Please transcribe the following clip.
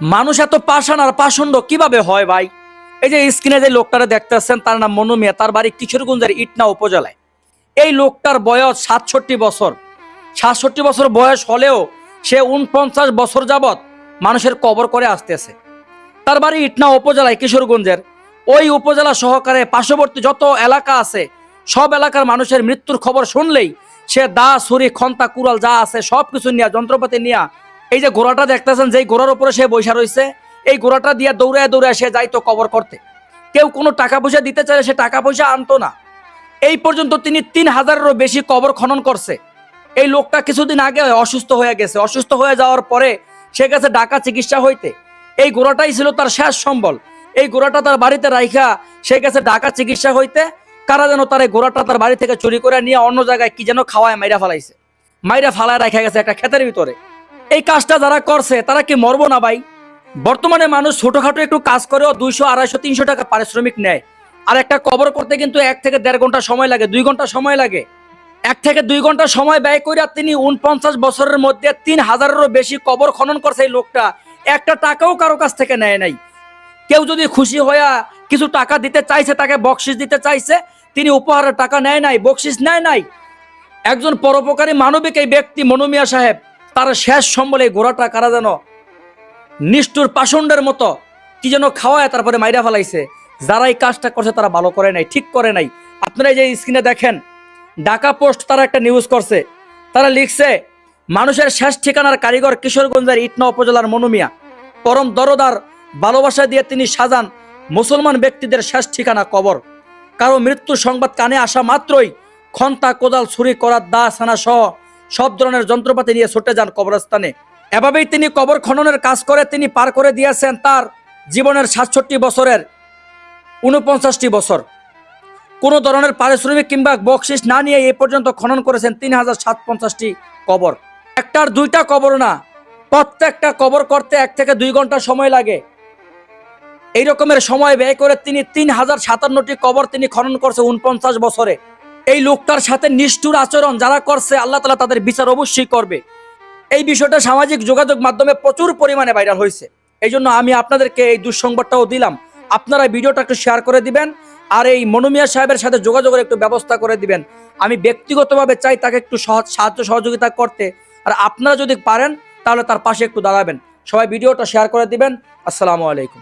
মানুষ এত পাষাণ আর পাষণ্ড কীভাবে হয় ভাই? এই যে স্ক্রিনে যে লোকটারে দেখতেছেন, তার নাম মনু মিয়া, তার বাড়ি কিশোরগঞ্জের ইটনা উপজেলায়। এই লোকটার বয়স সাতষট্টি বছর। সাতষট্টি বছর বয়স হলেও সে উনপঞ্চাশ বছর যাবৎ মানুষের কবর করে আসতেছে। তার বাড়ি ইটনা উপজেলায়, কিশোরগঞ্জের। ওই উপজেলা সহকারে পার্শ্ববর্তী যত এলাকা আছে, সব এলাকার মানুষের মৃত্যুর খবর শুনলেই সে দা, ছুরি, খন্তা, কুড়াল যা আছে সব কিছু নিয়ে, যন্ত্রপাতি নিয়ে এই যে ঘোড়াটা দেখতেছেন, যেই ঘোড়ার উপরে সে বৈশা রয়েছে এই ঘোড়াটা দিয়ে দৌড়ায় দৌড়ায় সে যাইতো কবর করতে। কেউ কোনো টাকা পয়সা দিতে চাইলে সে টাকা পয়সা আনতো না। এই পর্যন্ত তিনি তিন হাজারেরও বেশি কবর খনন করছে। এই লোকটা কিছুদিন আগে অসুস্থ হয়ে গেছে। অসুস্থ হয়ে যাওয়ার পরে সে গেছে ডাকা চিকিৎসা হইতে। এই ঘোড়াটাই ছিল তার শেষ সম্বল। এই ঘোড়াটা তার বাড়িতে রাইখা সে গেছে ডাকা চিকিৎসা হইতে। কারা যেন তার এই ঘোড়াটা তার বাড়ি থেকে চুরি করে নিয়ে অন্য জায়গায় কি যেন খাওয়ায় মাইরা ফালাইছে। মাইরা ফালায় রাখা গেছে একটা ক্ষেতের ভিতরে। এই কাজটা যারা করছে, তারা কি মরবো না ভাই? বর্তমানে মানুষ ছোটখাটো একটু কাজ করেও দুইশো, আড়াইশো, তিনশো টাকা পারিশ্রমিক নেয়। আর একটা কবর করতে কিন্তু এক থেকে দেড় ঘণ্টা সময় লাগে, দুই ঘণ্টা সময় লাগে। এক থেকে দুই ঘণ্টা সময় ব্যয় করে তিনি উনপঞ্চাশ বছরের মধ্যে তিন হাজারেরও বেশি কবর খনন করছে এই লোকটা। একটা টাকাও কারও কাছ থেকে নেয় নাই। কেউ যদি খুশি হইয়া কিছু টাকা দিতে চাইছে, তাকে বকশিস দিতে চাইছে, তিনি উপহারের টাকা নেয় নাই, বকশিস নেয় নাই। একজন পরোপকারী মানবিক এই ব্যক্তি মনুমিয়া সাহেব তার শেষ সম্বলে ঘোড়াটা কারা যেন নিষ্ঠুর পাষণ্ডের মতো কি যেন খাওয়ায় তারপরে মাইরা ফেলাইছে। যারা এই কাজটা করছে তারা ভালো করে নাই, ঠিক করে নাই। আপনারা যে স্ক্রিনে দেখেন, ঢাকা পোস্ট তারা একটা নিউজ করছে। তারা লিখছে, মানুষের শেষ ঠিকানার কারিগর কিশোরগঞ্জের ইটনা উপজেলার মনুমিয়া। পরম দরদার ভালোবাসা দিয়ে তিনি সাজান মুসলমান ব্যক্তিদের শেষ ঠিকানা কবর। কারও মৃত্যুর সংবাদ কানে আসা মাত্রই খন্তা কোদাল ছুরি করার দা সানা সহ সব ধরনের যন্ত্রপাতি নিয়ে ছুটে যান কবরস্থানে। এভাবেই তিনি কবর খননের কাজ করে তিনি পার করে দিয়েছেন তার জীবনের সাতষট্টি বছরের উনপঞ্চাশটি বছর। কোনো ধরনের পারিশ্রমিক কিংবা বকশিস না নিয়ে এ পর্যন্ত খনন করেছেন তিন হাজার সাত পঞ্চাশটি কবর। একটার দুইটা কবর না, প্রত্যেকটা কবর করতে এক থেকে দুই ঘণ্টা সময় লাগে। এই রকমের সময় ব্যয় করে তিনি তিন হাজার সাতান্নটি কবর তিনি খনন করছে উনপঞ্চাশ বছরে। এই লোকটার সাথে নিষ্ঠুর আচরণ যারা করছে, আল্লাহ তালা তাদের বিচার অবশ্যই করবে। এই বিষয়টা সামাজিক যোগাযোগ মাধ্যমে প্রচুর পরিমাণে ভাইরাল হয়েছে। এই জন্য আমি আপনাদেরকে এই দুঃসংবাদটাও দিলাম। আপনারা ভিডিওটা একটু শেয়ার করে দিবেন আর এই মনুমিয়া সাহেবের সাথে যোগাযোগের একটু ব্যবস্থা করে দিবেন। আমি ব্যক্তিগতভাবে চাই তাকে একটু সহজ, সাহায্য সহযোগিতা করতে। আর আপনারা যদি পারেন, তাহলে তার পাশে একটু দাঁড়াবেন। সবাই ভিডিওটা শেয়ার করে দিবেন। আসসালামু আলাইকুম।